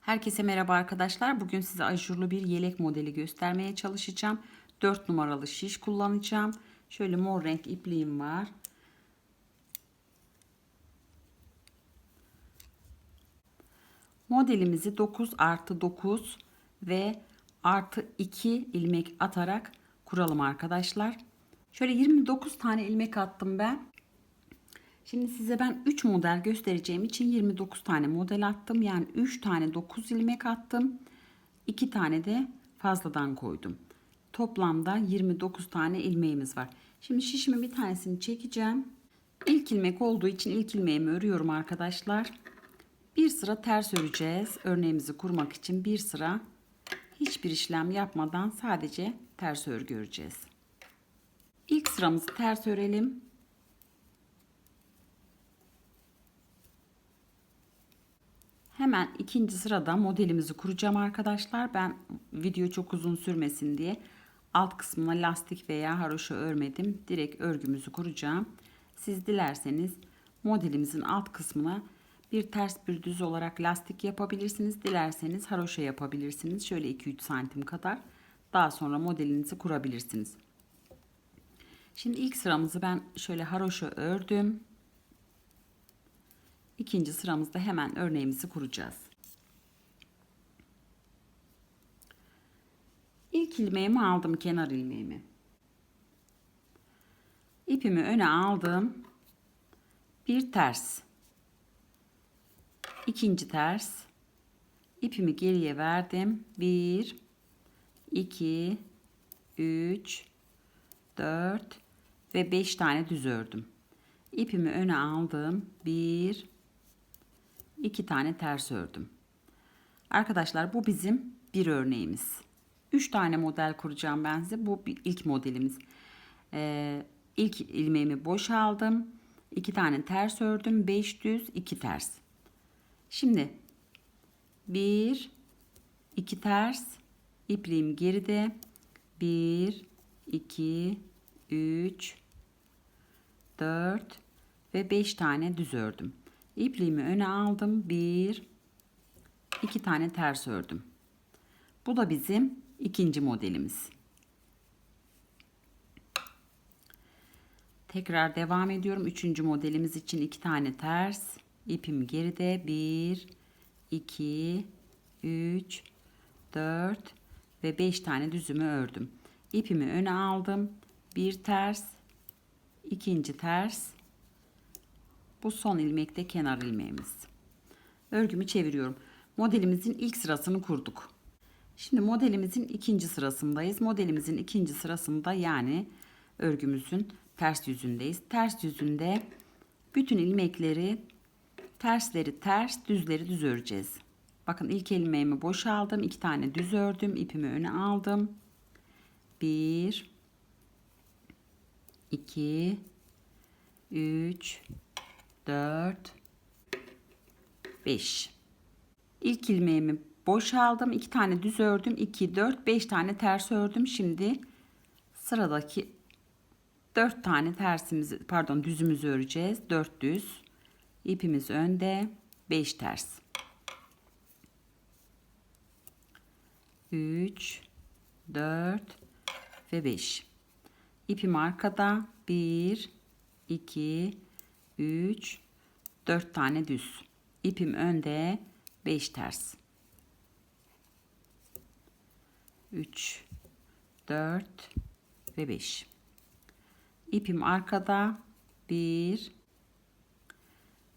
Herkese merhaba arkadaşlar. Bugün size ajurlu bir yelek modeli göstermeye çalışacağım. 4 numaralı şiş kullanacağım. Şöyle mor renk ipliğim var. Modelimizi 9 artı 9 ve artı 2 ilmek atarak kuralım arkadaşlar. Şöyle 29 tane ilmek attım ben. Şimdi size ben 3 model göstereceğim için 29 tane model attım. Yani 3 tane 9 ilmek attım. 2 tane de fazladan koydum. Toplamda 29 tane ilmeğimiz var. Şimdi şişimin bir tanesini çekeceğim. İlk ilmek olduğu için ilk ilmeğimi örüyorum arkadaşlar. Bir sıra ters öreceğiz. Örneğimizi kurmak için bir sıra hiçbir işlem yapmadan sadece ters örgü öreceğiz. İlk sıramızı ters örelim. Hemen ikinci sırada modelimizi kuracağım arkadaşlar. Ben video çok uzun sürmesin diye alt kısmına lastik veya haroşa örmedim. Direkt örgümüzü kuracağım. Siz dilerseniz modelimizin alt kısmına bir ters bir düz olarak lastik yapabilirsiniz. Dilerseniz haroşa yapabilirsiniz. Şöyle 2-3 santim kadar. Daha sonra modelinizi kurabilirsiniz. Şimdi ilk sıramızı ben şöyle haroşa ördüm. İkinci sıramızda hemen örneğimizi kuracağız. İlk ilmeğimi aldım kenar ilmeğimi. İpimi öne aldım. Bir ters. İkinci ters. İpimi geriye verdim. Bir, iki, üç, dört ve beş tane düz ördüm. İpimi öne aldım. Bir, iki tane ters ördüm. Arkadaşlar bu bizim bir örneğimiz. Üç tane model kuracağım ben size. Bu ilk modelimiz. Ee, ilk ilmeğimi boşaldım. iki tane ters ördüm. Beş düz, iki ters. Şimdi bir, iki ters, ipliğim geride. Bir, iki, üç, dört ve beş tane düz ördüm. İpliğimi öne aldım. Bir, iki tane ters ördüm. Bu da bizim ikinci modelimiz. Tekrar devam ediyorum. Üçüncü modelimiz için iki tane ters. İpim geride. Bir, iki, üç, dört ve beş tane düzümü ördüm. İpimi öne aldım. Bir ters, ikinci ters, bu son ilmekte kenar ilmeğimiz. Örgümü çeviriyorum. Modelimizin ilk sırasını kurduk. Şimdi modelimizin ikinci sırasındayız. Modelimizin ikinci sırasında yani örgümüzün ters yüzündeyiz. Ters yüzünde bütün ilmekleri tersleri ters, düzleri düz öreceğiz. Bakın ilk ilmeğimi boşaldım. iki tane düz ördüm. ipimi öne aldım. Bir, iki, üç, 4 5 İlk ilmeğimi boşaldım. 2 tane düz ördüm. 2 4 5 tane ters ördüm. Şimdi sıradaki 4 tane tersimizi pardon düzümüzü öreceğiz. 4 düz. İpimiz önde. 5 ters. 3 4 ve 5. İpim arkada. 1 2 3 4 tane düz. İpim önde 5 ters. 3 4 ve 5. İpim arkada 1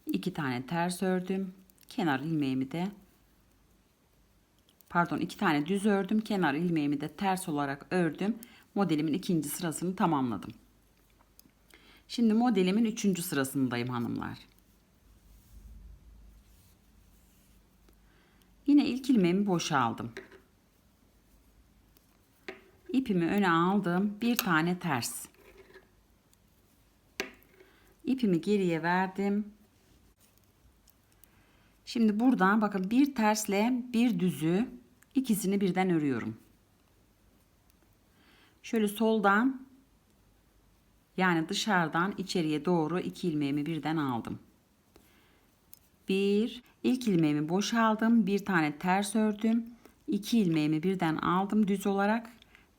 2 tane ters ördüm. Kenar ilmeğimi de pardon 2 tane düz ördüm. Kenar ilmeğimi de ters olarak ördüm. Modelimin ikinci sırasını tamamladım. Şimdi modelimin üçüncü sırasındayım hanımlar. Yine ilk ilmeğimi boşaldım. İpimi öne aldım. Bir tane ters. İpimi geriye verdim. Şimdi buradan bakın bir tersle bir düzü ikisini birden örüyorum. Şöyle soldan yani dışarıdan içeriye doğru iki ilmeğimi birden aldım. Bir, ilk ilmeğimi boşaldım. Bir tane ters ördüm. İki ilmeğimi birden aldım düz olarak.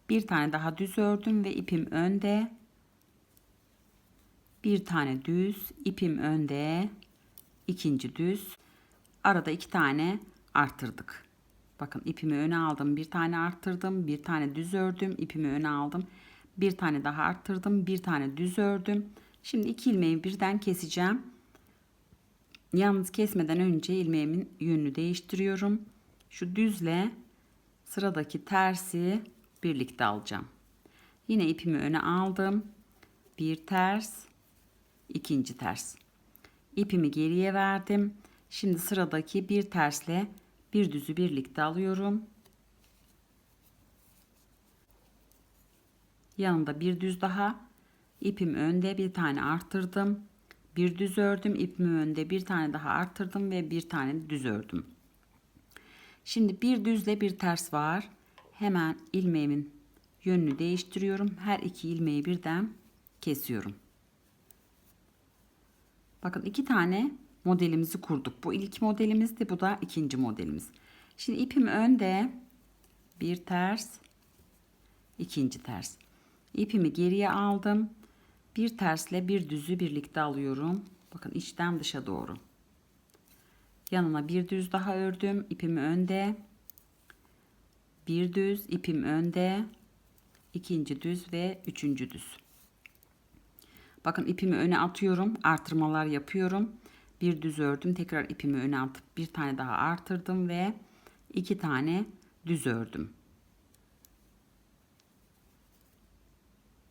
Bir tane daha düz ördüm ve ipim önde. Bir tane düz, ipim önde. ikinci düz. Arada iki tane arttırdık. Bakın ipimi öne aldım, bir tane arttırdım, bir tane düz ördüm, ipimi öne aldım. Bir tane daha arttırdım, bir tane düz ördüm. Şimdi iki ilmeği birden keseceğim. Yalnız kesmeden önce ilmeğimin yönünü değiştiriyorum. Şu düzle sıradaki tersi birlikte alacağım. Yine ipimi öne aldım. Bir ters, ikinci ters. İpimi geriye verdim. Şimdi sıradaki bir tersle bir düzü birlikte alıyorum. Yanında bir düz daha. İpim önde bir tane arttırdım. Bir düz ördüm. İpimi önde bir tane daha arttırdım ve bir tane düz ördüm. Şimdi bir düzle bir ters var. Hemen ilmeğimin yönünü değiştiriyorum. Her iki ilmeği birden kesiyorum. Bakın iki tane modelimizi kurduk. Bu ilk modelimizdi. Bu da ikinci modelimiz. Şimdi ipim önde. Bir ters. ikinci ters. İpimi geriye aldım. Bir tersle bir düzü birlikte alıyorum. Bakın içten dışa doğru. Yanına bir düz daha ördüm. İpimi önde. Bir düz, ipim önde. ikinci düz ve üçüncü düz. Bakın ipimi öne atıyorum. Artırmalar yapıyorum. Bir düz ördüm. Tekrar ipimi öne atıp bir tane daha artırdım ve iki tane düz ördüm.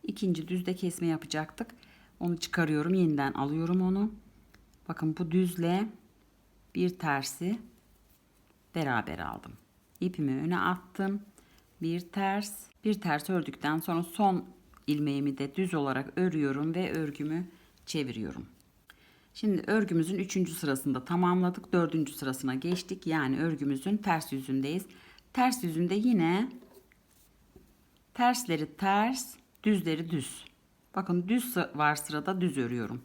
İkinci düzde kesme yapacaktık. Onu çıkarıyorum. Yeniden alıyorum onu. Bakın bu düzle bir tersi beraber aldım. İpimi öne attım. Bir ters, bir ters ördükten sonra son ilmeğimi de düz olarak örüyorum ve örgümü çeviriyorum. Şimdi örgümüzün 3. sırasında tamamladık. 4. sırasına geçtik. Yani örgümüzün ters yüzündeyiz. Ters yüzünde yine tersleri ters, düzleri düz. Bakın düz var sırada düz örüyorum.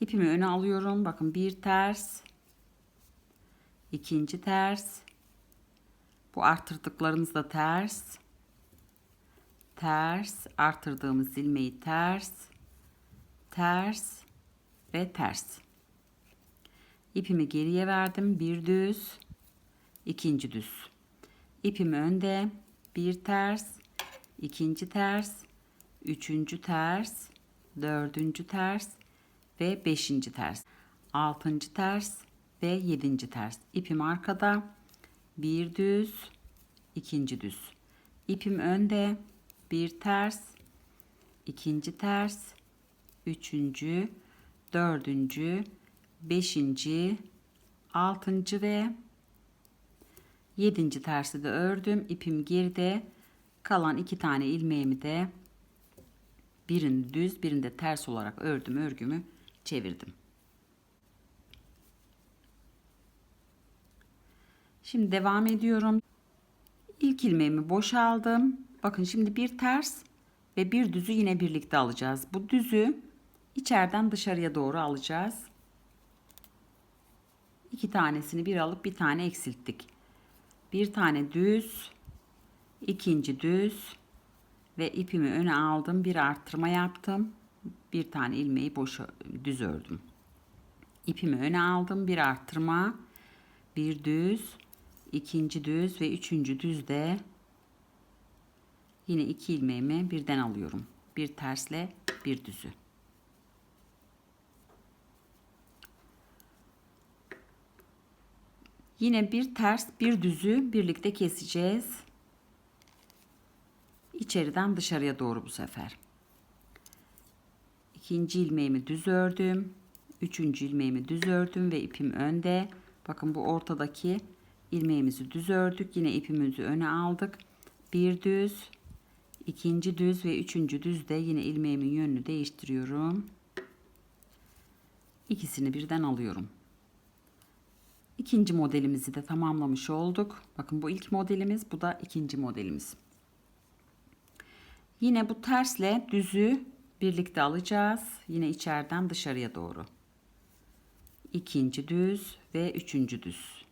İpimi öne alıyorum. Bakın bir ters, ikinci ters. Bu arttırdıklarımız da ters. Ters, arttırdığımız ilmeği ters, ters ve ters. İpimi geriye verdim. Bir düz, ikinci düz. İpimi önde, bir ters, ikinci ters, üçüncü ters, dördüncü ters ve beşinci ters. Altıncı ters ve yedinci ters. İpim arkada, bir düz, ikinci düz. İpim önde, bir ters, ikinci ters, üçüncü, dördüncü, beşinci, altıncı ve yedinci tersi de ördüm. İpim geride. Kalan iki tane ilmeğimi de birini düz birinde ters olarak ördüm örgümü çevirdim. Şimdi devam ediyorum. İlk ilmeğimi boşaldım. Bakın şimdi bir ters ve bir düzü yine birlikte alacağız. Bu düzü içeriden dışarıya doğru alacağız. İki tanesini bir alıp bir tane eksilttik. Bir tane düz, ikinci düz ve ipimi öne aldım. Bir arttırma yaptım. Bir tane ilmeği boş düz ördüm. İpimi öne aldım. Bir arttırma, bir düz, ikinci düz ve üçüncü düzde yine iki ilmeğimi birden alıyorum. Bir tersle bir düzü. Yine bir ters bir düzü birlikte keseceğiz. İçeriden dışarıya doğru bu sefer. İkinci ilmeğimi düz ördüm. Üçüncü ilmeğimi düz ördüm ve ipim önde. Bakın bu ortadaki ilmeğimizi düz ördük. Yine ipimizi öne aldık. Bir düz, ikinci düz ve üçüncü düzde yine ilmeğimin yönünü değiştiriyorum. İkisini birden alıyorum. İkinci modelimizi de tamamlamış olduk. Bakın bu ilk modelimiz, bu da ikinci modelimiz. Yine bu tersle düzü birlikte alacağız. Yine içeriden dışarıya doğru. ikinci düz ve üçüncü düz.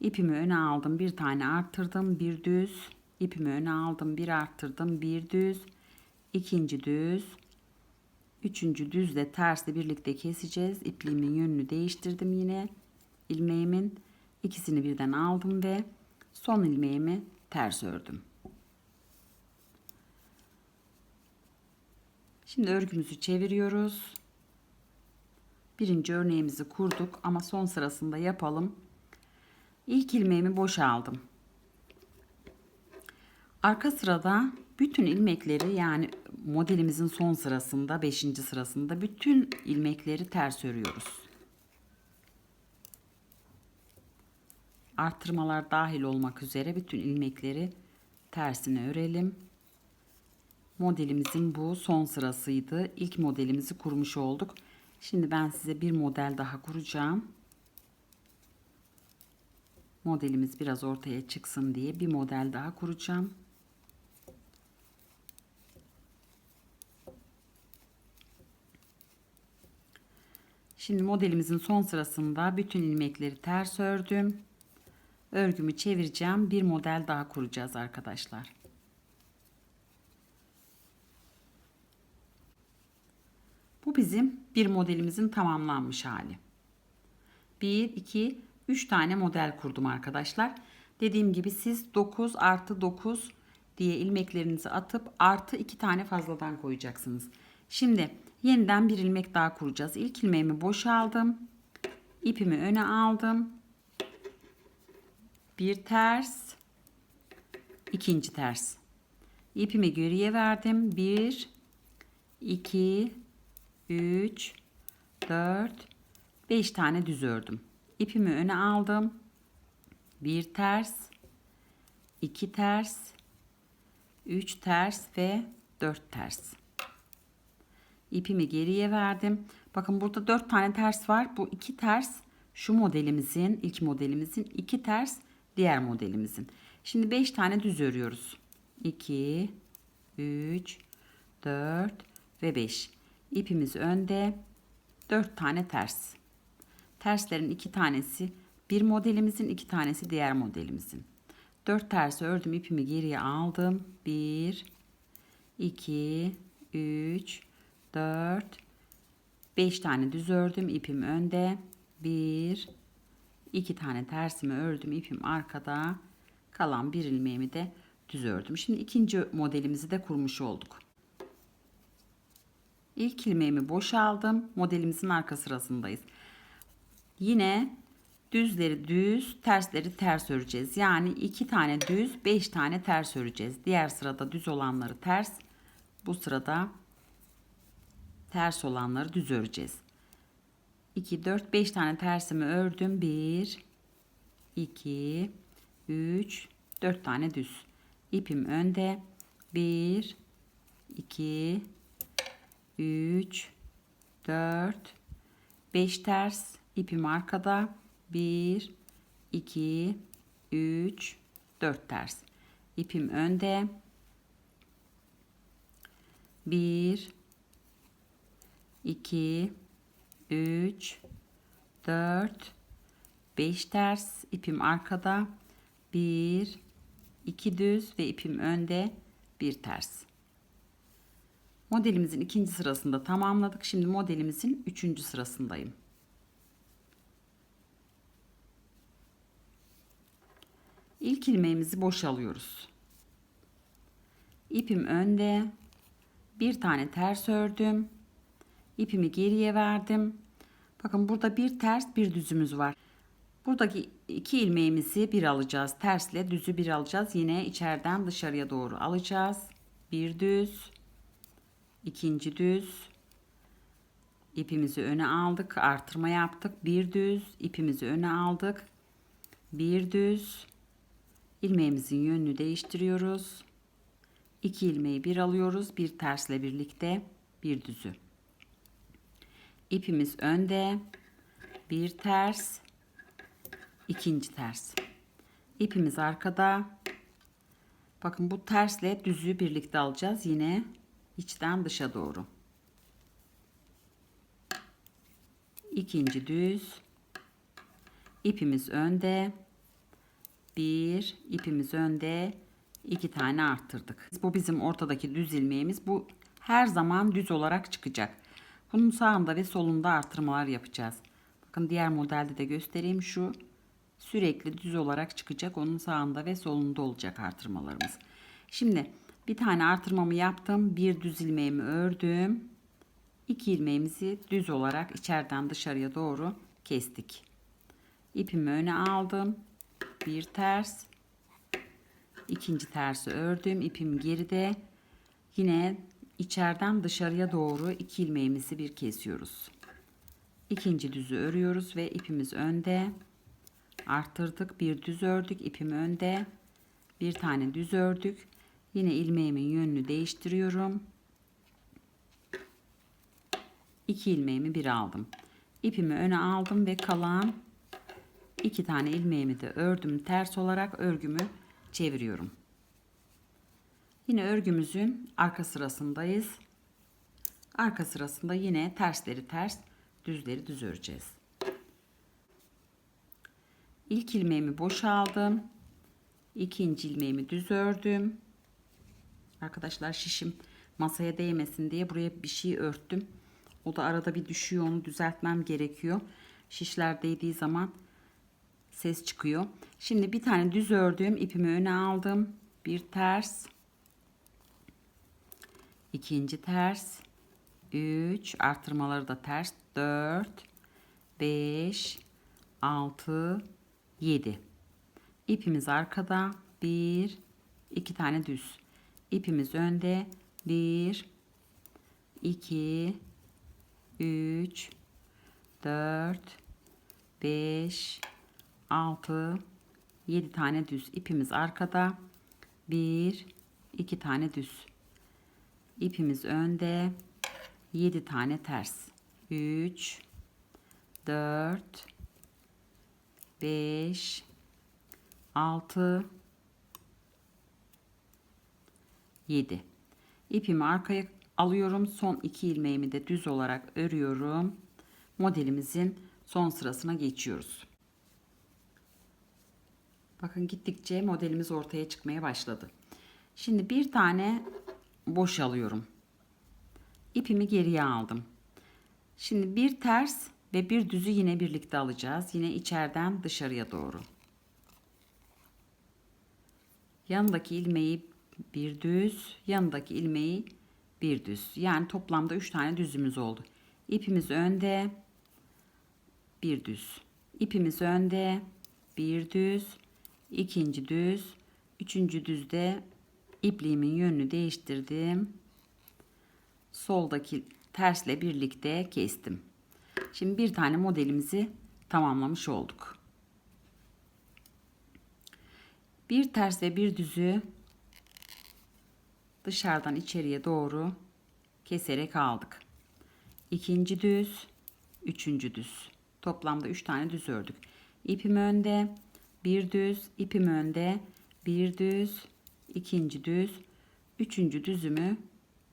İpimi öne aldım, bir tane arttırdım, bir düz. İpimi öne aldım, bir arttırdım, bir düz. ikinci düz. Üçüncü düzle tersle birlikte keseceğiz. İpliğimin yönünü değiştirdim yine. ilmeğimin ikisini birden aldım ve son ilmeğimi ters ördüm. Şimdi örgümüzü çeviriyoruz. Birinci örneğimizi kurduk ama son sırasında yapalım. İlk ilmeğimi boşaldım. Arka sırada bütün ilmekleri yani modelimizin son sırasında 5. sırasında bütün ilmekleri ters örüyoruz. Artırmalar dahil olmak üzere bütün ilmekleri tersine örelim. Modelimizin bu son sırasıydı. İlk modelimizi kurmuş olduk. Şimdi ben size bir model daha kuracağım. Modelimiz biraz ortaya çıksın diye bir model daha kuracağım. Şimdi modelimizin son sırasında bütün ilmekleri ters ördüm. Örgümü çevireceğim. Bir model daha kuracağız arkadaşlar. Bizim bir modelimizin tamamlanmış hali. 1, 2, 3 tane model kurdum arkadaşlar. Dediğim gibi siz 9 artı 9 diye ilmeklerinizi atıp artı 2 tane fazladan koyacaksınız. Şimdi yeniden bir ilmek daha kuracağız. İlk ilmeğimi boşaldım. İpimi öne aldım. Bir ters. ikinci ters. İpimi geriye verdim. 1 2 3 4 5 tane düz ördüm. İpimi öne aldım. Bir ters, iki ters, üç ters ve dört ters. İpimi geriye verdim. Bakın burada dört tane ters var. Bu iki ters şu modelimizin, ilk modelimizin, iki ters diğer modelimizin. Şimdi beş tane düz örüyoruz. 2 3 4 ve 5. İpimiz önde. 4 tane ters. Terslerin iki tanesi bir modelimizin iki tanesi diğer modelimizin. Dört tersi ördüm ipimi geriye aldım. Bir, iki, üç, dört, beş tane düz ördüm ipim önde. Bir, iki tane tersimi ördüm ipim arkada. Kalan bir ilmeğimi de düz ördüm. Şimdi ikinci modelimizi de kurmuş olduk. İlk ilmeğimi boşaldım. Modelimizin arka sırasındayız. Yine düzleri düz, tersleri ters öreceğiz. Yani iki tane düz, beş tane ters öreceğiz. Diğer sırada düz olanları ters, bu sırada ters olanları düz öreceğiz. 2, 4, 5 tane tersimi ördüm. 1, 2, 3, 4 tane düz. İpim önde. 1, 2, 3, 4, 5 ters, ipim arkada. 1 2 3 4 ters ipim önde. 1 2 3 4 5 ters ipim arkada. 1 2 düz ve ipim önde. 1 ters modelimizin ikinci sırasında tamamladık şimdi modelimizin üçüncü sırasındayım İlk ilmeğimizi boşalıyoruz. İpim önde. Bir tane ters ördüm. İpimi geriye verdim. Bakın burada bir ters bir düzümüz var. Buradaki iki ilmeğimizi bir alacağız. Tersle düzü bir alacağız. Yine içeriden dışarıya doğru alacağız. Bir düz. İkinci düz. İpimizi öne aldık. Artırma yaptık. Bir düz. ipimizi öne aldık. Bir düz ilmeğimizin yönünü değiştiriyoruz. 2 ilmeği bir alıyoruz. Bir tersle birlikte bir düzü. İpimiz önde. Bir ters. ikinci ters. İpimiz arkada. Bakın bu tersle düzü birlikte alacağız. Yine içten dışa doğru. ikinci düz, ipimiz önde, bir, ipimiz önde, iki tane arttırdık. Bu bizim ortadaki düz ilmeğimiz. Bu her zaman düz olarak çıkacak. Bunun sağında ve solunda artırmalar yapacağız. Bakın diğer modelde de göstereyim. Şu sürekli düz olarak çıkacak. Onun sağında ve solunda olacak artırmalarımız. Şimdi bir tane artırmamı yaptım. Bir düz ilmeğimi ördüm. İki ilmeğimizi düz olarak içeriden dışarıya doğru kestik. İpimi öne aldım. Bir ters. ikinci tersi ördüm. İpim geride. Yine içeriden dışarıya doğru iki ilmeğimizi bir kesiyoruz. İkinci düzü örüyoruz ve ipimiz önde. Arttırdık. Bir düz ördük. ipim önde. Bir tane düz ördük. Yine ilmeğimin yönünü değiştiriyorum. 2 ilmeğimi bir aldım. İpimi öne aldım ve kalan iki tane ilmeğimi de ördüm ters olarak örgümü çeviriyorum. Yine örgümüzün arka sırasındayız. Arka sırasında yine tersleri ters, düzleri düz öreceğiz. İlk ilmeğimi boşaldım. İkinci ilmeğimi düz ördüm. Arkadaşlar şişim masaya değmesin diye buraya bir şey örttüm. O da arada bir düşüyor onu düzeltmem gerekiyor. Şişler değdiği zaman ses çıkıyor. Şimdi bir tane düz ördüğüm ipimi öne aldım. Bir ters. ikinci ters. 3 artırmaları da ters. 4 5 6 7 İpimiz arkada. 1 2 tane düz. İpimiz önde. 1 2 3 4 5 6 7 tane düz ipimiz arkada. 1 2 tane düz ipimiz önde. 7 tane ters. 3 4 5 6 7 ipimi arkaya alıyorum. Son iki ilmeğimi de düz olarak örüyorum. Modelimizin son sırasına geçiyoruz. Bakın gittikçe modelimiz ortaya çıkmaya başladı. Şimdi bir tane boş alıyorum. İpimi geriye aldım. Şimdi bir ters ve bir düzü yine birlikte alacağız. Yine içeriden dışarıya doğru. Yanındaki ilmeği bir düz, yanındaki ilmeği bir düz. Yani toplamda 3 tane düzümüz oldu. İpimiz önde, bir düz. İpimiz önde, bir düz, ikinci düz, üçüncü düzde ipliğimin yönünü değiştirdim. Soldaki tersle birlikte kestim. Şimdi bir tane modelimizi tamamlamış olduk. Bir ters ve bir düzü dışarıdan içeriye doğru keserek aldık. İkinci düz, üçüncü düz. Toplamda üç tane düz ördük. İpim önde, bir düz, ipim önde, bir düz, ikinci düz, üçüncü düzümü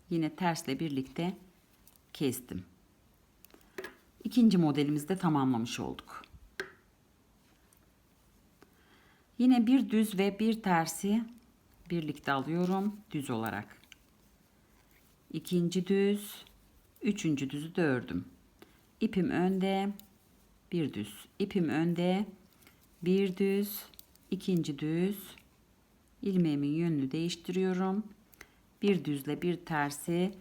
yine tersle birlikte kestim. İkinci modelimizde tamamlamış olduk. Yine bir düz ve bir tersi birlikte alıyorum düz olarak. İkinci düz, üçüncü düzü de ördüm. İpim önde, bir düz. İpim önde, bir düz, ikinci düz. ilmeğimin yönünü değiştiriyorum. Bir düzle bir tersi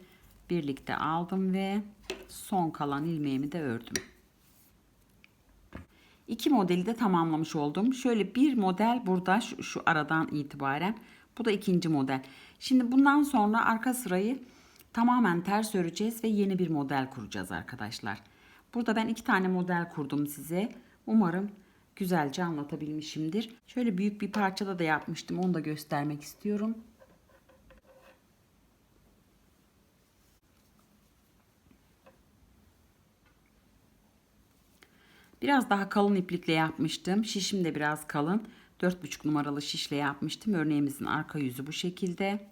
birlikte aldım ve son kalan ilmeğimi de ördüm. İki modeli de tamamlamış oldum. Şöyle bir model burada şu, şu aradan itibaren bu da ikinci model. Şimdi bundan sonra arka sırayı tamamen ters öreceğiz ve yeni bir model kuracağız arkadaşlar. Burada ben iki tane model kurdum size. Umarım güzelce anlatabilmişimdir. Şöyle büyük bir parçada da yapmıştım. Onu da göstermek istiyorum. Biraz daha kalın iplikle yapmıştım. Şişim de biraz kalın. 4,5 numaralı şişle yapmıştım. Örneğimizin arka yüzü bu şekilde.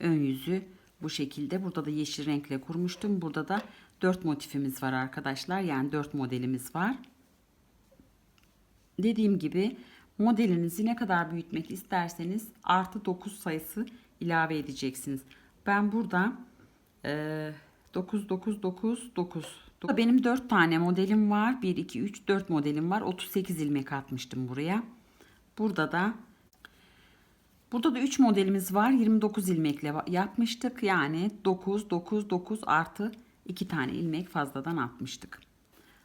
Ön yüzü bu şekilde. Burada da yeşil renkle kurmuştum. Burada da 4 motifimiz var arkadaşlar. Yani 4 modelimiz var. Dediğim gibi modelinizi ne kadar büyütmek isterseniz artı 9 sayısı ilave edeceksiniz. Ben burada e, 9 9 9 9 benim 4 tane modelim var. 1 2 3 4 modelim var. 38 ilmek atmıştım buraya. Burada da Burada da 3 modelimiz var. 29 ilmekle yapmıştık. Yani 9 9 9 artı 2 tane ilmek fazladan atmıştık.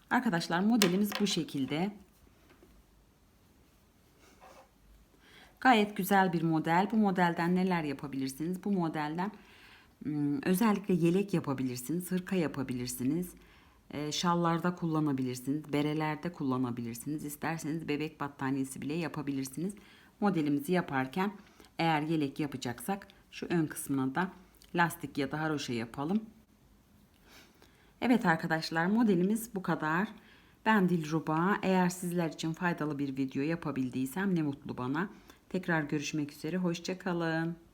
Arkadaşlar modelimiz bu şekilde. Gayet güzel bir model. Bu modelden neler yapabilirsiniz? Bu modelden ım, özellikle yelek yapabilirsiniz, hırka yapabilirsiniz. E, Şallarda kullanabilirsiniz, berelerde kullanabilirsiniz. İsterseniz bebek battaniyesi bile yapabilirsiniz. Modelimizi yaparken eğer yelek yapacaksak şu ön kısmına da lastik ya da haroşa yapalım. Evet arkadaşlar modelimiz bu kadar. Ben Dilruba. Eğer sizler için faydalı bir video yapabildiysem ne mutlu bana. Tekrar görüşmek üzere. Hoşçakalın.